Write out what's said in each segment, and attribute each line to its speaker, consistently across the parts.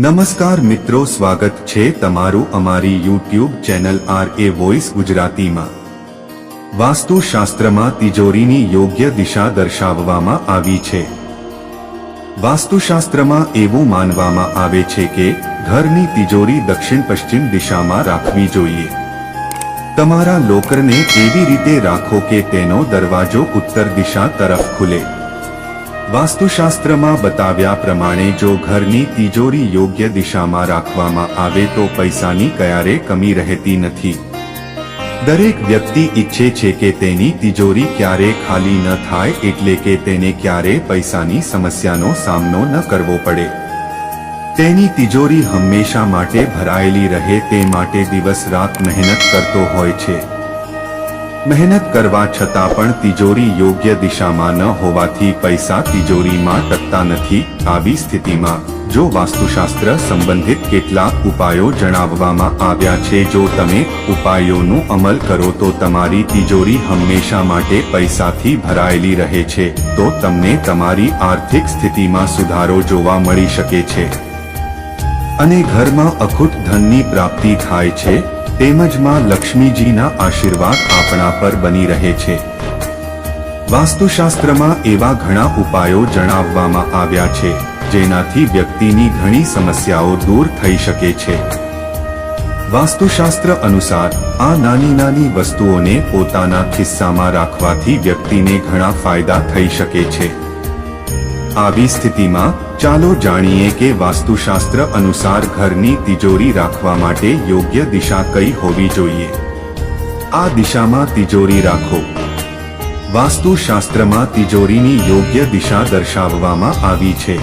Speaker 1: નમસ્કાર મિત્રો, સ્વાગત છે તમારું અમારી YouTube channel R A voice ગુજરાતીમાં. વાસ્તુશાસ્ત્રમાં તિજોરીની યોગ્ય દિશા દર્શાવવામાં આવી છે. વાસ્તુશાસ્ત્રમાં એવું માનવામાં આવે છે કે, ઘરની તિજોરી દક્ષિણ પશ્ચિમ દિશામાં રાખવી જોઈએ. તમારા લોકરને એવી રીતે રાખો કે તેનો દરવાજો ઉત્તર દિશા તરફ ખુલે? વાસ્તુશાસ્ત્રમાં બતાવ્યા પ્રમાણે જો ઘરની તિજોરી યોગ્ય દિશામાં રાખવામાં આવે તો પૈસાની ક્યારે કમી રહેતી નથી. દરેક વ્યક્તિ ઈચ્છે છે કે તેની તિજોરી ક્યારે ખાલી ન થાય એટલે કે તેને ક્યારે પૈસાની સમસ્યાનો સામનો ન કરવો પડે. તેની તિજોરી હંમેશા માટે ભરાયેલી રહે તે માટે દિવસ રાત મહેનત કરતો હોય છે. મહેનત કરવા છતાં પણ તિજોરી યોગ્ય દિશામાં ન હોવાથી પૈસા તિજોરીમાં ટકતા નથી. આવી સ્થિતિમાં, જો વાસ્તુશાસ્ત્ર સંબંધિત કેટલાક ઉપાયો જણાવવામાં આવ્યા છે, જો તમે ઉપાયોનું અમલ કરો તો તમારી તિજોરી હંમેશા માટે પૈસાથી ભરાયેલી રહે છે, તો તમને તમારી આર્થિક સ્થિતિમાં સુધારો જોવા મળી શકે છે. અને ઘરમાં અખૂટ ધનની પ્રાપ્તિ થાય છે તેમજમાં લક્ષ્મીજીના આશીર્વાદ આપણા પર બની રહે છે. વાસ્તુશાસ્ત્રમાં એવા ઘણા ઉપાયો જણાવવામાં આવ્યા છે, જેનાથી વ્યક્તિની ઘણી સમસ્યાઓ દૂર થઈ શકે છે. વાસ્તુશાસ્ત્ર અનુસાર, આ નાની નાની વસ્તુઓને પોતાના ખિસ્સામાં રાખવાથી વ્યક્તિને ઘણા ફાયદા થઈ શકે છે. આવી સ્થિતિમાં, ચાલો જાણીએ કે વાસ્તુશાસ્ત્ર અનુસાર ઘરની તિજોરી રાખવા માટે યોગ્ય દિશા કઈ હોવી જોઈએ. આ દિશામાં તિજોરી રાખો. વાસ્તુશાસ્ત્રમાં તિજોરીની યોગ્ય દિશા દર્શાવવામાં આવી છે.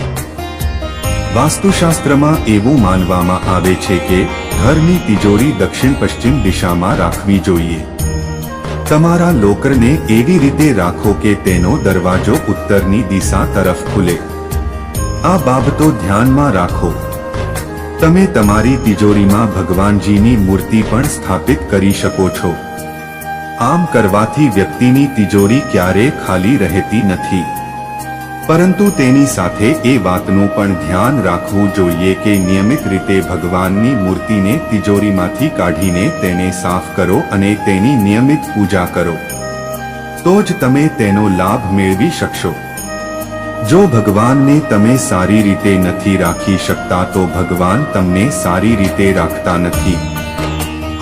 Speaker 1: વાસ્તુશાસ્ત્રમાં એવું માનવામાં આવે છે કે, ઘરની તિજોરી દક્ષિણ પશ્ચિમ દિશામાં રાખવી જોઈએ. તમારા લોકરને એવી રીતે રાખો કે તેનો દરવાજો ઉત્તરની દિશા તરફ ખુલે. આ બાબતો ધ્યાનમાં રાખો. તમે તમારી તિજોરીમાં ભગવાનજીની મૂર્તિ પણ સ્થાપિત કરી શકો છો. આમ કરવાથી વ્યક્તિની તિજોરી ક્યારે ખાલી રહેતી નથી. પરંતુ તેની સાથે એ વાતનું પણ ધ્યાન રાખવું જોઈએ કે નિયમિત રીતે ભગવાનની મૂર્તિને તિજોરીમાંથી કાઢીને તેને સાફ કરો અને તેની નિયમિત પૂજા કરો. તો જ તમે તેનો લાભ મેળવી શકશો. જો ભગવાનને તમે સારી રીતે નથી રાખી શકતા તો ભગવાન તમને સારી રીતે રાખતા નથી.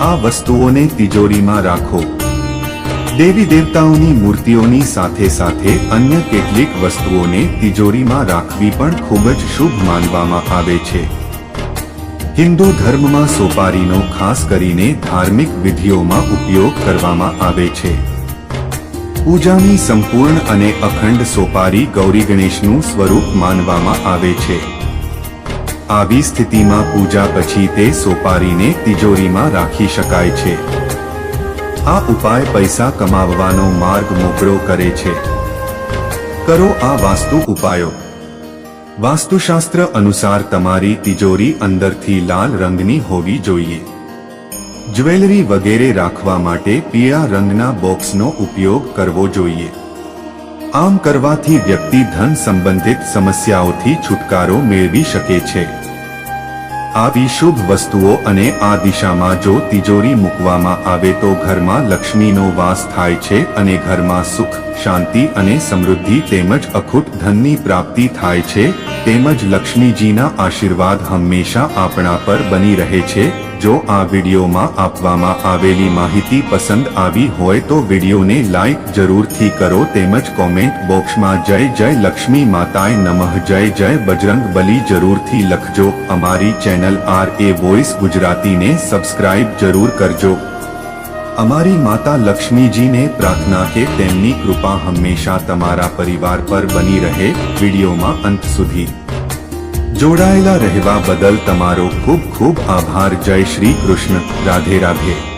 Speaker 1: આ વસ્તુઓને તિજોરીમાં રાખો. દેવી દેવતાઓની મૂર્તિઓની સાથે સાથે અન્ય કેટલીક વસ્તુઓને તિજોરીમાં રાખવી પણ ખૂબ જ શુભ માનવામાં આવે છે. હિન્દુ ધર્મમાં સોપારીનો ખાસ કરીને ધાર્મિક વિધિઓમાં ઉપયોગ કરવામાં આવે છે. પૂજાની સંપૂર્ણ અને અખંડ સોપારી ગૌરી ગણેશનું સ્વરૂપ માનવામાં આવે છે. આવી સ્થિતિમાં પૂજા પછી તે સોપારીને તિજોરીમાં રાખી શકાય છે. આ ઉપાય પૈસા કમાવવાનો માર્ગ મોકળો કરે છે. કરો આ વાસ્તુ ઉપાયો. વાસ્તુશાસ્ત્ર અનુસાર તમારી તિજોરી અંદરથી લાલ રંગની હોવી જોઈએ. જ્વેલરી વગેરે રાખવા માટે પીળા રંગના બોક્સનો ઉપયોગ કરવો જોઈએ. આમ કરવાથી વ્યક્તિ ધન સંબંધિત સમસ્યાઓથી છુટકારો મેળવી શકે છે. આવી શુભ વસ્તુઓ અને આ દિશામાં જો તિજોરી મૂકવામાં આવે તો ઘરમાં લક્ષ્મીનો વાસ થાય છે અને ઘરમાં સુખ, શાંતિ અને સમૃદ્ધિ તેમજ અખૂટ ધનની પ્રાપ્તિ થાય છે, તેમજ લક્ષ્મીજીના આશીર્વાદ હંમેશા આપણા પર બની રહે છે. જો આ વિડીયોમાં આપવામાં આવેલી માહિતી પસંદ આવી હોય તો વિડીયોને લાઈક જરૂરથી કરો તેમજ કોમેન્ટ બોક્સમાં જય જય લક્ષ્મી માતાએ નમઃ, જય જય બજરંગ બલી જરૂરથી લખજો. અમારી ચેનલ આર એ વોઇસ ગુજરાતીને સબસ્ક્રાઇબ જરૂર કરજો. અમારી માતા લક્ષ્મીજીને પ્રાર્થના કે તેમની કૃપા હંમેશા તમારા પરિવાર પર બની રહે. વિડીયોમાં અંત સુધી. જોડાયેલા રહેવા બદલ તમારો ખૂબ ખૂબ આભાર. જય શ્રી કૃષ્ણ. રાધે રાધે.